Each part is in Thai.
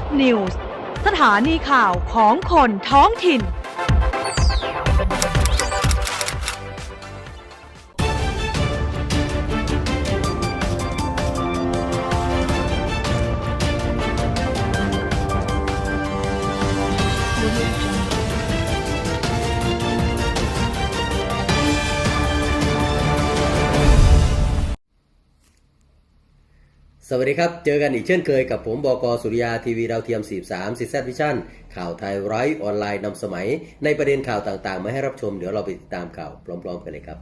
บนิวส์สถานีข่าวของคนท้องถิ่น สวัสดีครับ เจอกันอีกเช่นเคยกับผมบกสุริยาทีวีดาวเทียม 43ซีแซวิชั่น ข่าวไทยไร้ออนไลน์นำสมัย ในประเด็นข่าวต่างๆ มาให้รับชม เดี๋ยวเราไปติดตามข่าวพร้อม ๆ กันเลยครับ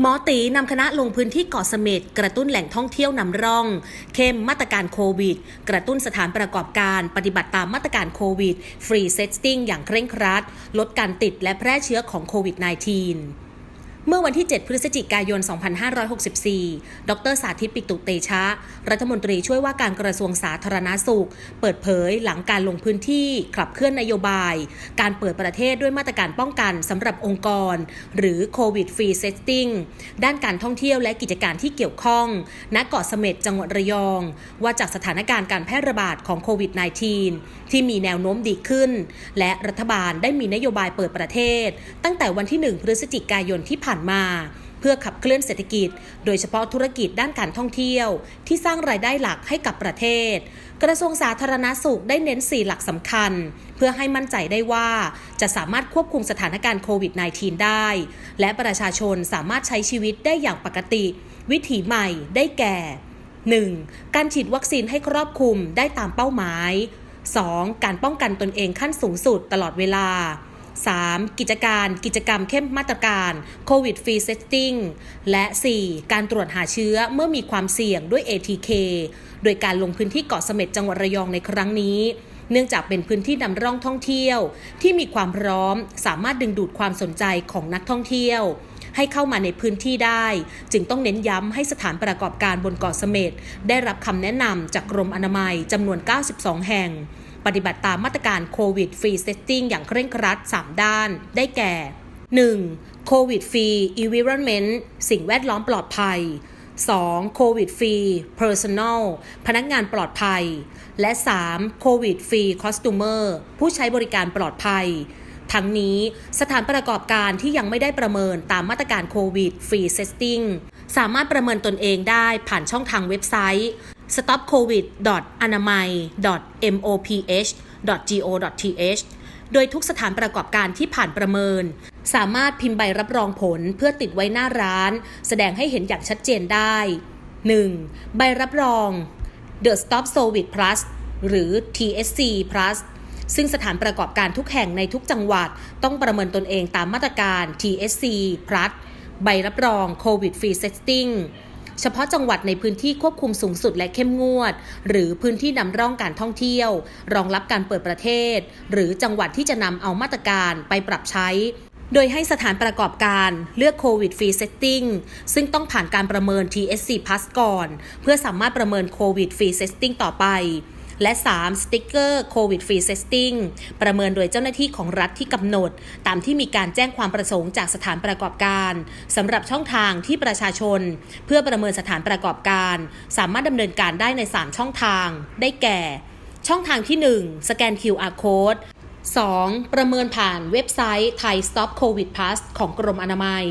หมอตีนำคณะลงพื้นที่เกาะเสม็ดกระตุ้นแหล่งท่องเที่ยวนำร่อง เข้มมาตรการโควิด กระตุ้นสถานประกอบการปฏิบัติตามมาตรการโควิด ฟรีเซตติ้งอย่างเคร่งครัด ลดการติดและแพร่เชื้อของโควิด -19 เมื่อวันที่ 7 พฤศจิกายน 2564 ดรสาธิตปิตุเตชะ รัฐมนตรีช่วยว่าการกระทรวงสาธารณาสุข เปิดเผยหลังการลงพื้นที่ขับเคลื่อนนโยบาย การเปิดประเทศด้วยมาตรการป้องกันสำหรับองค์กร หรือโควิดฟรีเซตติ้งด้านการท่องเที่ยวและกิจการที่เกี่ยวข้อง ณ เกาะเสม็ดจังหวัดระยอง ว่าจากสถานการณ์การแพร่ระบาดของโควิด -19 ที่มีแนวโน้มดีขึ้น และรัฐบาลได้มีนโยบายเปิดประเทศ ตั้งแต่วันที่ 1 พฤศจิกายนที่ผ่านมา เพื่อขับเคลื่อนเศรษฐกิจ โดยเฉพาะธุรกิจด้านการท่องเที่ยว ที่สร้างรายได้หลักให้กับประเทศ กระทรวงสาธารณาสุขได้เน้น 4 หลักสำคัญ เพื่อให้มั่นใจได้ว่าจะสามารถควบคุมสถานการณ์โควิด -19 ได้ และประชาชนสามารถใช้ชีวิตได้อย่างปกติ วิถีใหม่ได้แก่ 1. การฉีดวัคซีนให้ครอบคลุมได้ตามเป้าหมาย 2. การป้องกันตนเองขั้นสูงสุดตลอดเวลา 3. กิจการกิจกรรมเข้มมาตรการโควิดฟรีเซตติ้งและ 4. การตรวจหาเชื้อเมื่อมีความเสี่ยงด้วย ATK โดยการลงพื้นที่เกาะเสม็ดจังหวัดระยองในครั้งนี้ เนื่องจากเป็นพื้นที่นำร่องท่องเที่ยว ที่มีความพร้อม สามารถดึงดูดความสนใจของนักท่องเที่ยวให้เข้ามาในพื้นที่ได้ จึงต้องเน้นย้ำให้สถานประกอบการบนเกาะเสม็ดได้รับคำแนะนำจากกรมอนามัยจำนวน 92 แห่ง ปฏิบัติตามมาตรการโควิดฟรีเซตติ้งอย่างเคร่งครัด 3 ด้าน ได้แก่ 1. โควิดฟรี environment สิ่งแวดล้อมปลอดภัย 2. โควิดฟรี personal พนักงานปลอดภัย และ 3. โควิดฟรี customer ผู้ใช้บริการปลอดภัย ทั้งนี้สถานประกอบการที่ยังไม่ได้ประเมินตามมาตรการโควิดฟรีเซตติ้งสามารถประเมินตนเองได้ผ่านช่องทางเว็บไซต์ stopcovid.anamai.moph.go.th โดยทุกสถานประกอบการที่ผ่านประเมิน สามารถพิมพ์ใบรับรองผลเพื่อติดไว้หน้าร้าน แสดงให้เห็นอย่างชัดเจนได้ 1. ใบรับรอง The Stop Covid Plus หรือ TSC Plus ซึ่งสถานประกอบการทุกแห่งในทุกจังหวัดต้องประเมินตนเองตามมาตรการ TSC Plus ใบรับรอง COVID Free Setting เฉพาะจังหวัดในพื้นที่ควบคุมสูงสุดและเข้มงวด หรือพื้นที่นำร่องการท่องเที่ยว รองรับการเปิดประเทศ หรือจังหวัดที่จะนำเอามาตรการไปปรับใช้โดยให้สถานประกอบการเลือกโควิดฟรีเซตติ้งซึ่งต้องผ่านการประเมิน TSC Plus ก่อน เพื่อสามารถประเมินโควิดฟรีเซตติ้งต่อไป และ 3. สติกเกอร์โควิดฟรีเซตติ้งประเมินโดยเจ้าหน้าที่ของรัฐที่กำหนด ตามที่มีการแจ้งความประสงค์จากสถานประกอบการสำหรับช่องทางที่ประชาชน เพื่อประเมินสถานประกอบการ สามารถดำเนินการได้ใน 3 ช่องทาง ได้แก่ ช่องทางที่ 1 สแกน QR code 2. ประเมินผ่านเว็บไซต์ไทย Stop COVID Plus ของกรมอนามัย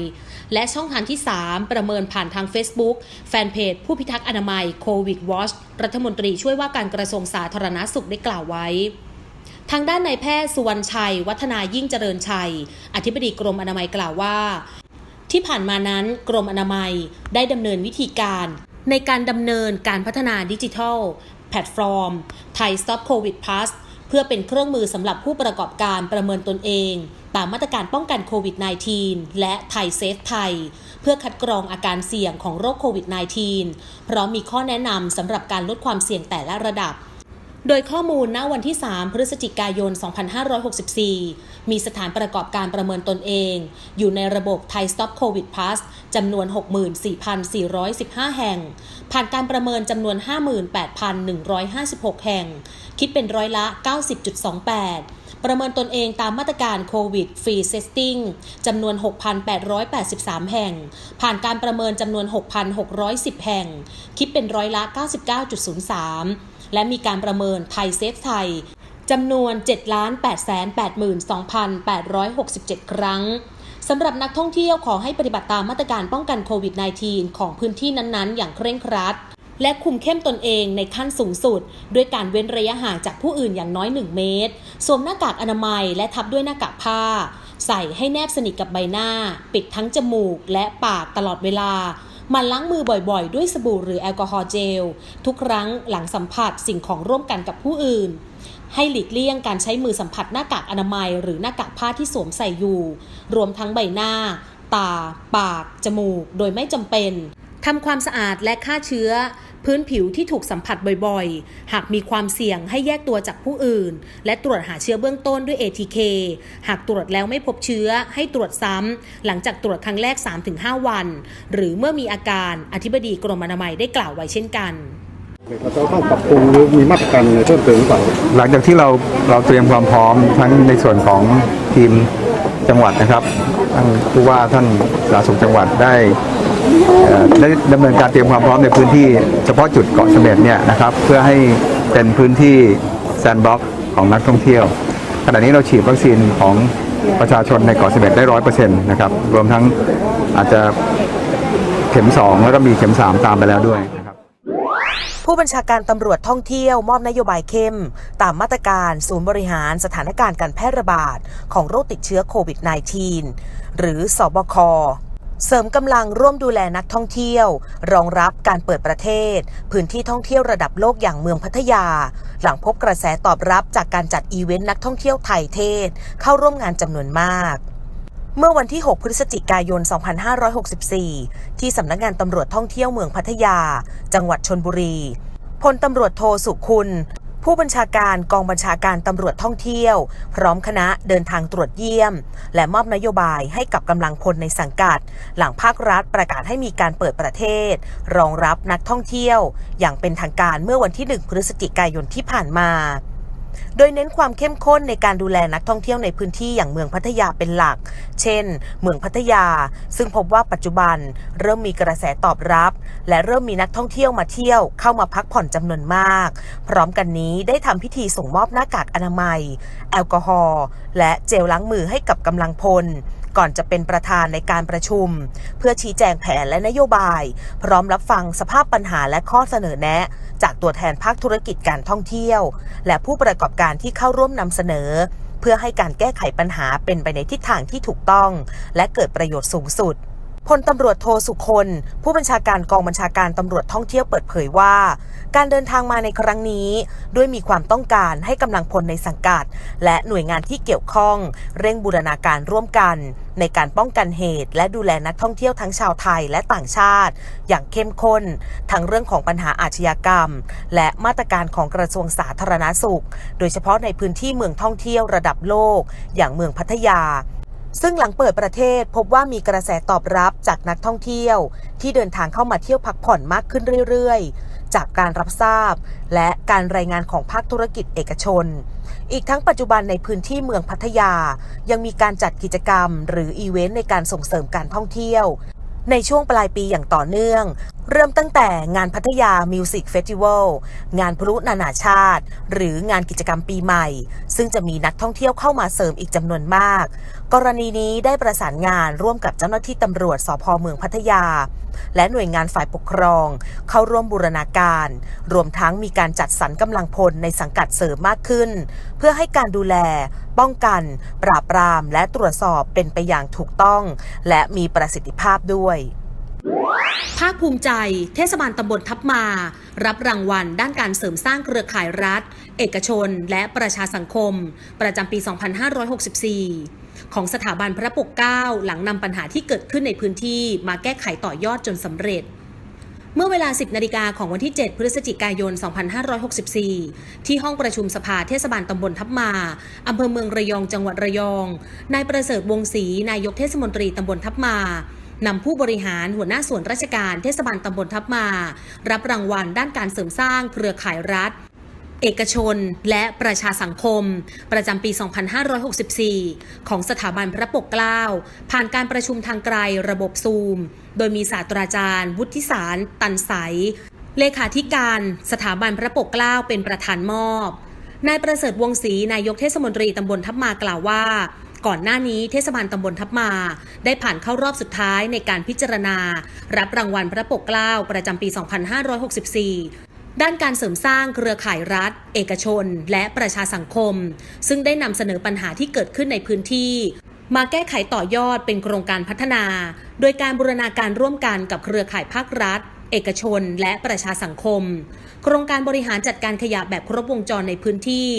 และช่องทางที่ 3 ประเมินผ่านทาง Facebook แฟนเพจผู้พิทักษ์อนามัยโควิด Watch รัฐมนตรีช่วยว่าการกระทรวงสาธารณาสุขได้กล่าวไว้ทางด้านนายแพทย์สุวรรณชัย วัฒนายิ่งเจริญชัย อธิบดีกรมอนามัยกล่าวว่า ที่ผ่านมานั้นกรมอนามัยได้ดำเนินวิธีการ ในการดำเนินการพัฒนาดิจิทัล แพลตฟอร์มไทย Stop COVID Plus เพื่อเป็นเครื่องมือสำหรับผู้ประกอบการประเมินตนเอง ตามมาตรการป้องกันโควิด -19 และไทยเซฟไทย เพื่อคัดกรองอาการเสี่ยงของโรคโควิด -19 พร้อมมีข้อแนะนำสำหรับการลดความเสี่ยงแต่ละระดับ โดยข้อมูลณวันที่ 3 พฤศจิกายน 2564 มีสถานประกอบการประเมินตนเอง อยู่ในระบบไทย Stop COVID Plus จำนวน 64,415 แห่ง ผ่านการประเมินจำนวน 58,156 แห่ง คิดเป็นร้อยละ 90.28 ประเมินตนเองตามมาตรการโควิดฟรีเซตติ้งจำนวน 6,883 แห่ง ผ่านการประเมินจำนวน 6,610 แห่ง คิดเป็นร้อยละ 99.03 และมีการประเมินไทยเซฟไทยจำนวน 7,882,867 ครั้งสำหรับนักท่องเที่ยวขอให้ปฏิบัติตามมาตรการป้องกันโควิด -19 ของพื้นที่นั้นๆ อย่างเคร่งครัด และคุมเข้มตนเองในขั้นสูงสุด ด้วยการเว้นระยะห่างจากผู้อื่นอย่างน้อย 1 เมตร สวมหน้ากากอนามัยและทับด้วยหน้ากากผ้า ใส่ให้แนบสนิทกับใบหน้า ปิดทั้งจมูกและปากตลอดเวลา มันล้างมือบ่อยๆ ด้วยสบู่หรือแอลกอฮอล์เจล ทุกครั้งหลังสัมผัสสิ่งของร่วมกันกับผู้อื่น ให้หลีกเลี่ยงการใช้มือสัมผัสหน้ากากอนามัย หรือหน้ากากผ้าที่สวมใส่อยู่ รวมทั้งใบหน้า ตา ปาก จมูก โดยไม่จำเป็นทำความสะอาดและฆ่าเชื้อ พื้นผิวที่ถูกสัมผัสบ่อยๆ หากมีความเสี่ยงให้แยกตัวจากผู้อื่น และตรวจหาเชื้อเบื้องต้นด้วย ATK หากตรวจแล้วไม่พบเชื้อให้ตรวจซ้ำ หลังจากตรวจครั้งแรก 3-5 วัน หรือเมื่อมีอาการอธิบดีกรมอนามัยได้กล่าวไว้เช่นกันเราจะต้องปรับปรุงหรือมีมาตรการอะไรเพิ่มเติมหรือเปล่าหลังจากที่เราเราเตรียมความพร้อมทั้งในส่วนของทีมจังหวัดนะครับท่านผู้ว่าท่านสาธารณสุขจังหวัดได้เอ่อ ได้ดำเนินการเตรียมความพร้อมในพื้นที่เฉพาะจุดเกาะเสม็ดเนี่ยนะครับเพื่อให้เป็นพื้นที่แซนด์บ็อกซ์ของนักท่องเที่ยว ขณะนี้เราฉีดวัคซีนของประชาชนในเกาะเสม็ดได้ร้อยเปอร์เซ็นต์นะครับรวมทั้งอาจจะเข็มสองแล้วก็มีเข็มสามตามไปแล้วด้วยผู้บัญชาการตำรวจท่องเที่ยวมอบนโยบายเข้ม ตามมาตรการศูนย์บริหารสถานการณ์การแพร่ระบาด ของโรคติดเชื้อโควิด -19 หรือสอบค เสริมกำลังร่วมดูแลนักท่องเที่ยว รองรับการเปิดประเทศ พื้นที่ท่องเที่ยวระดับโลกอย่างเมืองพัทยา หลังพบกระแสตอบรับจากการจัดอีเวนต์นักท่องเที่ยวไทยเทศ เข้าร่วมงานจำนวนมาก เมื่อวันที่ 6 พฤศจิกายน 2564 ที่สำนักงานตำรวจท่องเที่ยวเมืองพัทยา จังหวัดชนบุรีพลตำรวจโทสุคุณ ผู้บัญชาการกองบัญชาการตำรวจท่องเที่ยว พร้อมคณะเดินทางตรวจเยี่ยม และมอบนโยบายให้กับกำลังพลในสังกัด หลังภาครัฐประกาศให้มีการเปิดประเทศ รองรับนักท่องเที่ยว อย่างเป็นทางการเมื่อวันที่ 1 พฤศจิกายนที่ผ่านมา โดยเน้นความเข้มข้นในการดูแลนักท่องเที่ยวในพื้นที่อย่างเมืองพัทยาเป็นหลัก เช่น เมืองพัทยา ซึ่งพบว่าปัจจุบันเริ่มมีกระแสตอบรับ และเริ่มมีนักท่องเที่ยวมาเที่ยวเข้ามาพักผ่อนจำนวนมาก พร้อมกันนี้ได้ทำพิธีส่งมอบหน้ากากอนามัย แอลกอฮอล์และเจลล้างมือให้กับกำลังพล ก่อนจะเป็นประธานในการประชุม เพื่อชี้แจงแผนและนโยบาย พร้อมรับฟังสภาพปัญหาและข้อเสนอแนะ จากตัวแทนภาคธุรกิจการท่องเที่ยว และผู้ประกอบการที่เข้าร่วมนำเสนอ เพื่อให้การแก้ไขปัญหาเป็นไปในทิศทางที่ถูกต้อง และเกิดประโยชน์สูงสุด พลตำรวจโทสุคนผู้บัญชาการกองบัญชาการตำรวจท่องเที่ยวเปิดเผยว่า การเดินทางมาในครั้งนี้ ด้วยมีความต้องการให้กำลังพลในสังกัด และหน่วยงานที่เกี่ยวข้อง เร่งบูรณาการร่วมกัน ในการป้องกันเหตุ และดูแลนักท่องเที่ยวทั้งชาวไทยและต่างชาติ อย่างเข้มข้น ทั้งเรื่องของปัญหาอาชญากรรม และมาตรการของกระทรวงสาธารณาสุข โดยเฉพาะในพื้นที่เมืองท่องเที่ยวระดับโลก อย่างเมืองพัทยา ซึ่งหลังเปิดประเทศพบว่ามีกระแสตอบรับจากนักท่องเที่ยว ที่เดินทางเข้ามาเที่ยวพักผ่อนมากขึ้นเรื่อยๆ จากการรับทราบ และการรายงานของภาคธุรกิจเอกชน อีกทั้งปัจจุบันในพื้นที่เมืองพัทยา ยังมีการจัดกิจกรรม หรืออีเวนต์ในการส่งเสริมการท่องเที่ยว ในช่วงปลายปีอย่างต่อเนื่อง เริ่มตั้งแต่งานพัทยามิวสิกเฟสติวัลงานพลุนานาชาติ หรืองานกิจกรรมปีใหม่ ซึ่งจะมีนักท่องเที่ยวเข้ามาเสริมอีกจำนวนมาก กรณีนี้ได้ประสานงานร่วมกับเจ้าหน้าที่ตำรวจสพเมืองพัทยา และหน่วยงานฝ่ายปกครอง เข้าร่วมบูรณาการ รวมทั้งมีการจัดสรรกำลังพลในสังกัดเสริมมากขึ้น เพื่อให้การดูแล ป้องกัน ปราบปราม และตรวจสอบเป็นไปอย่างถูกต้อง และมีประสิทธิภาพด้วย ภาคภูมิใจ เทศบาลตำบลทับมา รับรางวัลด้านการเสริมสร้างเครือข่ายรัฐ เอกชน และประชาสังคม ประจำปี 2564 ของสถาบันพระปกเกล้าหลังนำปัญหาที่เกิดขึ้นในพื้นที่มาแก้ไขต่อยอดจนสำเร็จเมื่อเวลา 10 นาฬิกาของวันที่ 7 พฤศจิกายน 2564 ที่ห้องประชุมสภาเทศบาลตำบลทับมา อำเภอเมืองระยอง จังหวัดระยอง นายประเสริฐวงศรี นายกเทศมนตรีตำบลทับมา นำผู้บริหารหัวหน้าส่วนราชการเทศบาลตำบลทับมา รับรางวัลด้านการเสริมสร้างเครือข่ายรัฐ เอกชน และประชาสังคม ประจำปี 2564 ของสถาบันพระปกเกล้า ผ่านการประชุมทางไกลระบบซูม โดยมีศาสตราจารย์ วุฒิสาร ตันใส เลขาธิการสถาบันพระปกเกล้าเป็นประธานมอบนายประเสริฐวงศรีนายกเทศมนตรีตำบลทับมากล่าวว่า ก่อนหน้านี้เทศบาลตำบลทับมา ได้ผ่านเข้ารอบสุดท้ายในการพิจารณา รับรางวัลพระปกเกล้าประจำปี 2564ด้านการเสริมสร้างเครือข่ายรัฐ เอกชน และประชาสังคม ซึ่งได้นำเสนอปัญหาที่เกิดขึ้นในพื้นที่ มาแก้ไขต่อยอดเป็นโครงการพัฒนา โดยการบูรณาการร่วมกันกับเครือข่ายภาครัฐ เอกชน และประชาสังคม โครงการบริหารจัดการขยะแบบครบวงจรในพื้นที่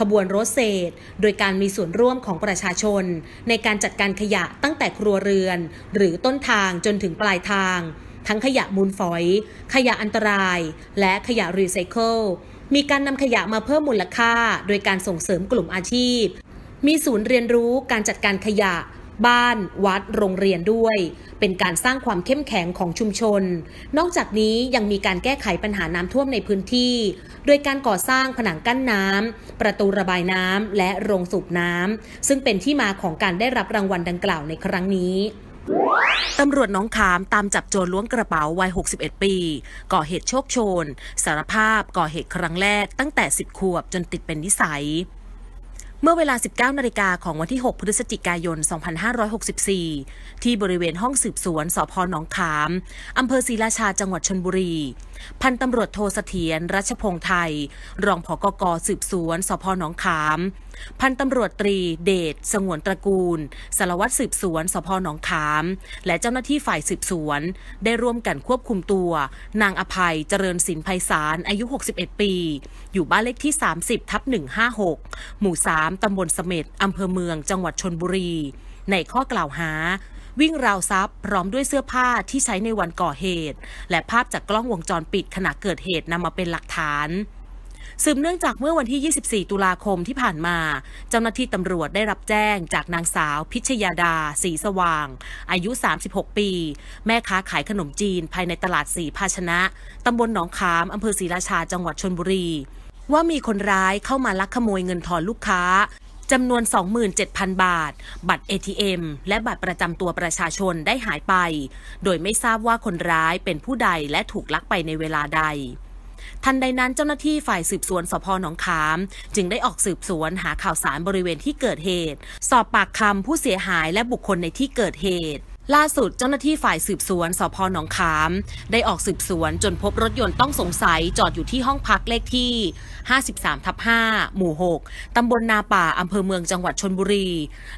ขบวนรถเศษ โดยการมีส่วนร่วมของประชาชน ในการจัดการขยะตั้งแต่ครัวเรือน หรือต้นทางจนถึงปลายทาง ทั้งขยะมูลฝอย ขยะอันตราย และขยะรีไซเคิลมีการนำขยะมาเพิ่มมูลค่า โดยการส่งเสริมกลุ่มอาชีพ มีศูนย์เรียนรู้การจัดการขยะ บ้าน วัด โรงเรียนด้วย เป็นการสร้างความเข้มแข็งของชุมชน นอกจากนี้ยังมีการแก้ไขปัญหาน้ำท่วมในพื้นที่ โดยการก่อสร้างผนังกั้นน้ำ ประตูระบายน้ำ และโรงสูบน้ำ ซึ่งเป็นที่มาของการได้รับรางวัลดังกล่าวในครั้งนี้ตำรวจน้องขามตามจับโจรล้วงกระเป๋าวัย 61 ปี ก่อเหตุโชคโชน สารภาพก่อเหตุครั้งแรกตั้งแต่ 10 ขวบจนติดเป็นนิสัย มื่อเวลา 19 นาฬิกาของวันที่ 6 พฤศจิกายน 2564 ที่บริเวณห้องสืบสวนสพหนองขาม อำเภอศรีราชาจังหวัดชนบุรี พันตำรวจโทเสถียรรัชพงษ์ไทย รองผกกสืบสวนสพหนองขาม พันตำรวจตรีเดชสงวนตระกูลสารวัตรสืบสวนสพหนองขาม และเจ้าหน้าที่ฝ่ายสืบสวน ได้ร่วมกันควบคุมตัว นางอภัยเจริญสินไพศาลอายุ 61 ปี อยู่บ้านเลขที่ 30ทับ156 หมู่ 3 ตำบลเสม็ดอำเภอเมืองจังหวัดชนบุรี ในข้อกล่าวหาวิ่งราวทรัพย์พร้อมด้วยเสื้อผ้าที่ใช้ในวันก่อเหตุ และภาพจากกล้องวงจรปิดขณะเกิดเหตุนำมาเป็นหลักฐาน สืบเนื่องจากเมื่อวันที่ 24 ตุลาคมที่ผ่านมา เจ้าหน้าที่ตำรวจได้รับแจ้งจากนางสาวพิชยาดา สีสว่าง อายุ 36 ปี แม่ค้าขายขนมจีนภายในตลาดสีภาชนะตำบลหนองขามอำเภอศรีราชาจังหวัดชนบุรี ว่ามีคนร้ายเข้ามาลักขโมยเงินทอนลูกค้าจำนวน 27,000 บาท บัตร ATM และบัตรประจำตัวประชาชนได้หายไป โดยไม่ทราบว่าคนร้ายเป็นผู้ใดและถูกลักไปในเวลาใด ทันใดนั้นเจ้าหน้าที่ฝ่ายสืบสวนสพหนองขาม จึงได้ออกสืบสวนหาข่าวสารบริเวณที่เกิดเหตุ สอบปากคำผู้เสียหายและบุคคลในที่เกิดเหตุล่าสุดเจ้าหน้าที่ฝ่ายสืบสวนสพหนองขาม ได้ออกสืบสวนจนพบรถยนต์ต้องสงสัยจอดอยู่ที่ห้องพักเลขที่ 53ทับ5หมู่ 6 ตำบลนาป่าอำเภอเมืองจังหวัดชนบุรี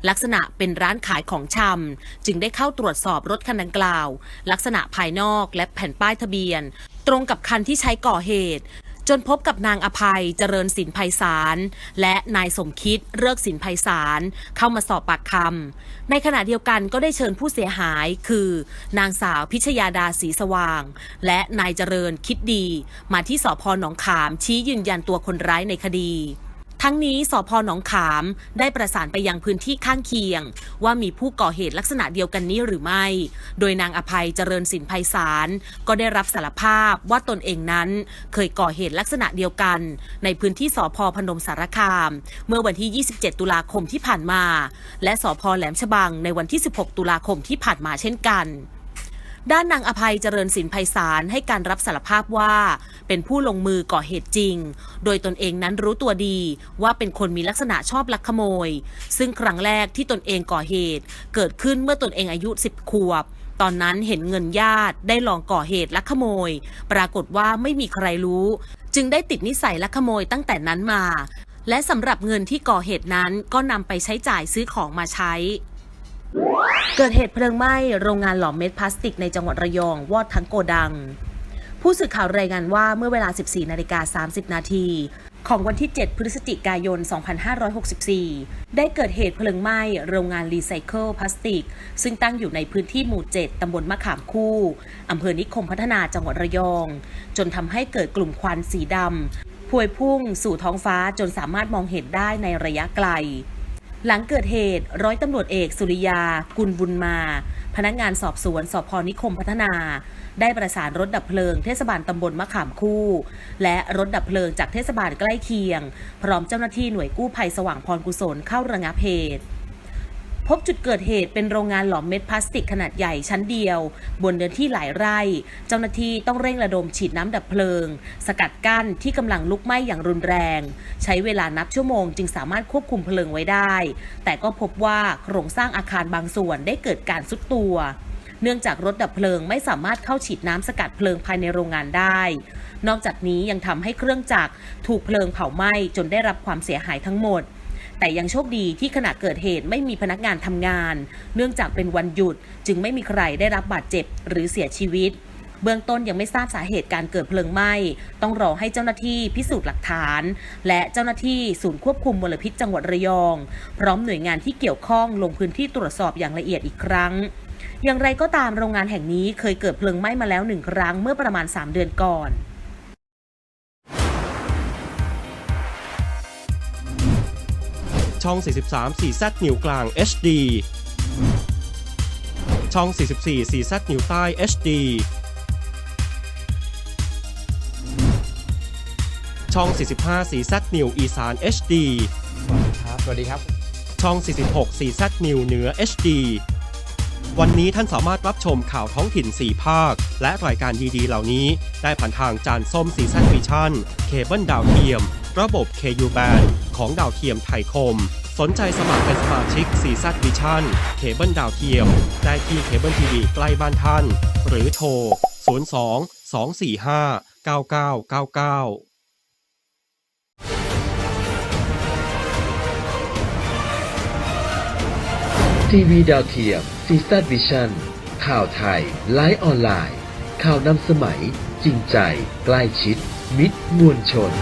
ลักษณะเป็นร้านขายของชำจึงได้เข้าตรวจสอบรถคันดังกล่าว ลักษณะภายนอกและแผ่นป้ายทะเบียน ตรงกับคันที่ใช้ก่อเหตุ จนพบกับนางอภัยเจริญสินไพศาลและนายสมคิดเลิกสินไพศาลเข้ามาสอบปากคำในขณะเดียวกันก็ได้เชิญผู้เสียหายคือ นางสาวพิชยาดาสีสว่าง และนายเจริญคิดดี มาที่สพหนองขามชี้ยืนยันตัวคนร้ายในคดี ทั้งนี้สพหนองขามได้ประสานไปยังพื้นที่ข้างเคียง ว่ามีผู้ก่อเหตุลักษณะเดียวกันนี้หรือไม่ โดยนางอภัยเจริญสินไพศาลก็ได้รับสารภาพว่าตนเองนั้น เคยก่อเหตุลักษณะเดียวกัน ในพื้นที่สพพนมสารคาม เมื่อวันที่ 27 ตุลาคมที่ผ่านมา และสพแหลมฉบังในวันที่ 16 ตุลาคมที่ผ่านมาเช่นกัน ด้านนางอภัยเจริญสินไพศาลให้การรับสารภาพว่า เป็นผู้ลงมือก่อเหตุจริง โดยตนเองนั้นรู้ตัวดีว่าเป็นคนมีลักษณะชอบลักขโมย ซึ่งครั้งแรกที่ตนเองก่อเหตุ เกิดขึ้นเมื่อตนเองอายุ 10 ขวบ ตอนนั้นเห็นเงินญาติได้ลองก่อเหตุลักขโมย ปรากฏว่าไม่มีใครรู้ จึงได้ติดนิสัยลักขโมยตั้งแต่นั้นมา และสำหรับเงินที่ก่อเหตุนั้นก็นำไปใช้จ่ายซื้อของมาใช้ เกิดเหตุเพลิงไหม้โรงงานหลอมเม็ดพลาสติกในจังหวัดระยอง วอดทั้งโกดัง ผู้สื่อข่าวรายงานว่าเมื่อเวลา 14 นาฬิกา 30 นาทีของวันที่ 7 พฤศจิกายน 2564 ได้เกิดเหตุเพลิงไหม้โรงงานรีไซเคิลพลาสติก ซึ่งตั้งอยู่ในพื้นที่หมู่ 7 ตำบลมะขามคู่ อำเภอนิคมพัฒนาจังหวัดระยอง จนทำให้เกิดกลุ่มควันสีดำพวยพุ่งสู่ท้องฟ้าจนสามารถมองเห็นได้ในระยะไกล หลังเกิดเหตุร้อยตำรวจเอกสุริยา กุลบุญมา พนักงานสอบสวนสพนิคมพัฒนา ได้ประสานรถดับเพลิงเทศบาลตำบลมะขามคู่ และรถดับเพลิงจากเทศบาลใกล้เคียง พร้อมเจ้าหน้าที่หน่วยกู้ภัยสว่างพรกุศลเข้าระงับเหตุ พบจุดเกิดเหตุเป็นโรงงานหลอมเม็ดพลาสติกขนาดใหญ่ชั้นเดียว บนเนื้อที่หลายไร่ เจ้าหน้าที่ต้องเร่งระดมฉีดน้ำดับเพลิง สกัดกั้นที่กำลังลุกไหม้อย่างรุนแรง ใช้เวลานับชั่วโมงจึงสามารถควบคุมเพลิงไว้ได้ แต่ก็พบว่าโครงสร้างอาคารบางส่วนได้เกิดการสุดตัวเนื่องจากรถดับเพลิงไม่สามารถเข้าฉีดน้ำสกัดเพลิงภายในโรงงานได้ นอกจากนี้ยังทำให้เครื่องจักรถูกเพลิงเผาไหม้จนได้รับความเสียหายทั้งหมด แต่ยังโชคดีที่ขณะเกิดเหตุไม่มีพนักงานทำงาน เนื่องจากเป็นวันหยุดจึงไม่มีใครได้รับบาดเจ็บหรือเสียชีวิต เบื้องต้นยังไม่ทราบสาเหตุการเกิดเพลิงไหม้ ต้องรอให้เจ้าหน้าที่พิสูจน์หลักฐาน และเจ้าหน้าที่ศูนย์ควบคุมมลพิษจังหวัดระยอง พร้อมหน่วยงานที่เกี่ยวข้องลงพื้นที่ตรวจสอบอย่างละเอียดอีกครั้งอย่างไรก็ตามโรงงานแห่งนี้เคยเกิดเพลิงไหม้มาแล้วหนึ่งครั้งเมื่อประมาณ 3 เดือนก่อน ช่อง 43 4Z นิ้วกลาง HD ช่อง 44 4Z นิ้วใต้ HD ช่อง 45 4Z นิ้วอีสาน HD ครับ สวัสดีครับ ช่อง 46 4Z นิ้วเหนือ HD วันนี้ท่านสามารถรับชมข่าวท้องถิ่น 4 ภาค และรายการดีๆ เหล่านี้ ได้ผ่านทางจานส้มซีซันวิชั่น เคเบิลดาวเทียม ระบบ KU Band ของดาวเทียมไทยคม สนใจสมัครเป็นสมาชิกซีซันวิชั่นเคเบิลดาวเทียม ได้ที่เคเบิลทีวีใกล้บ้านท่าน หรือโทร 02 245 9999ทีวีดาวเทียมซีซันวิชั่นข่าวไทย ไลฟ์ออนไลน์ ข่าวนำสมัย จริงใจ ใกล้ชิด มิตรมวลชน